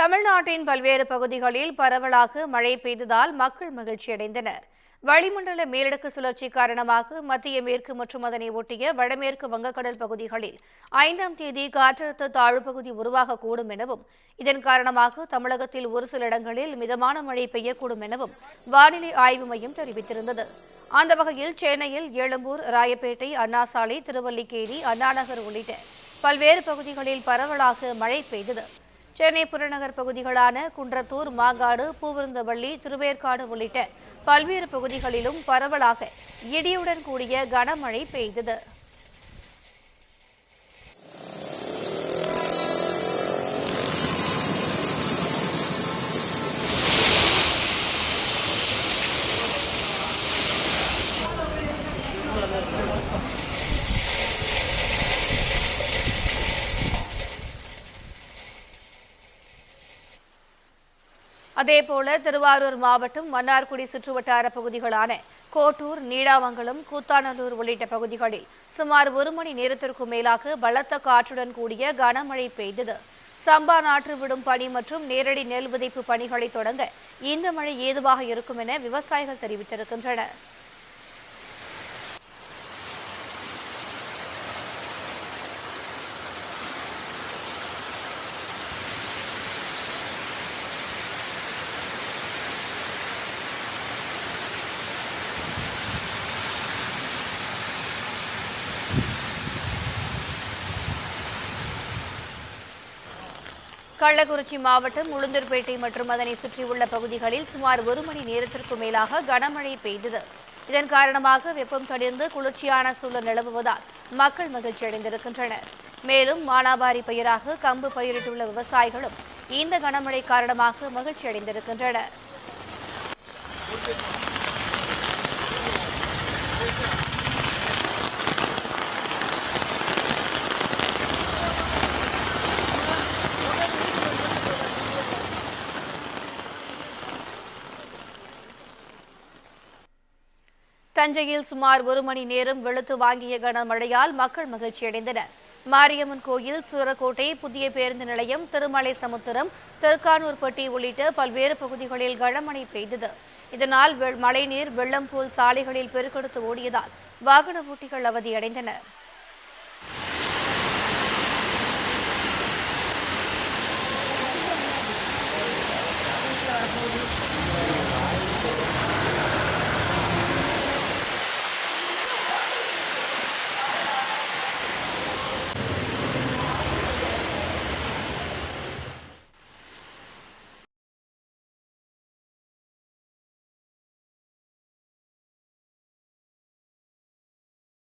தமிழ்நாட்டின் பல்வேறு பகுதிகளில் பரவலாக மழை பெய்ததால் மக்கள் மகிழ்ச்சியடைந்தனர். வளிமண்டல மேலடுக்கு சுழற்சி காரணமாக மத்திய மேற்கு மற்றும் அதனை ஒட்டிய வடமேற்கு வங்கக்கடல் பகுதிகளில் ஐந்தாம் தேதி காற்றழுத்த தாழ்வு பகுதி உருவாகக்கூடும் எனவும் இதன் காரணமாக தமிழகத்தில் ஒரு சில இடங்களில் மிதமான மழை பெய்யக்கூடும் எனவும் வானிலை ஆய்வு மையம் தெரிவித்திருந்தது. அந்த வகையில் சென்னையில் எழும்பூர் ராயப்பேட்டை அண்ணாசாலை திருவல்லிக்கேணி அண்ணாநகர் உள்ளிட்ட பல்வேறு பகுதிகளில் பரவலாக மழை பெய்தது. சென்னை புறநகர் பகுதிகளான குன்றத்தூர் மாங்காடு பூவிருந்தவள்ளி திருவேற்காடு உள்ளிட்ட பல்வேறு பகுதிகளிலும் பரவலாக இடியுடன் கூடிய கனமழை பெய்தது. அதேபோல திருவாரூர் மாவட்டம் மன்னார்குடி சுற்றுவட்டார பகுதிகளான கோட்டூர் நீடாமங்கலம் கூத்தாநல்லூர் உள்ளிட்ட பகுதிகளில் சுமார் ஒரு மணி நேரத்திற்கும் மேலாக பலத்த காற்றுடன் கூடிய கனமழை பெய்தது. சம்பா நாற்று விடும் பணி மற்றும் நேரடி நெல் விதைப்பு பணிகளை தொடங்க இந்த மழை ஏதுவாக இருக்கும் என விவசாயிகள் தெரிவித்திருக்கின்றனர். கள்ளக்குறிச்சி மாவட்டம் உளுந்தூர்பேட்டை மற்றும் அதனை சுற்றியுள்ள பகுதிகளில் சுமார் ஒரு மணி நேரத்திற்கு மேலாக கனமழை பெய்தது. இதன் காரணமாக வெப்பம் தணிந்து குளிர்ச்சியான சூழல் நிலவுவதால் மக்கள் மகிழ்ச்சி அடைந்திருக்கின்றனர். மேலும் மானாவாரி பயிராக கம்பு பயிரிட்டுள்ள விவசாயிகளும் இந்த கனமழை காரணமாக மகிழ்ச்சி அடைந்திருக்கின்றனர். தஞ்சையில் சுமார் ஒரு மணி நேரம் வெளுத்து வாங்கிய கனமழையால் மக்கள் மகிழ்ச்சியடைந்தனர். மாரியம்மன் கோயில் சூரக்கோட்டை புதிய பேருந்து நிலையம் திருமலை சமுத்திரம் திருக்கானூர்பட்டி உள்ளிட்ட பல்வேறு பகுதிகளில் கனமழை பெய்தது. இதனால் வெ- மழைநீர் வெள்ளம் போல் சாலைகளில் பெருக்கெடுத்து ஓடியதால் வாகன ஓட்டிகள் அவதியடைந்தனர்.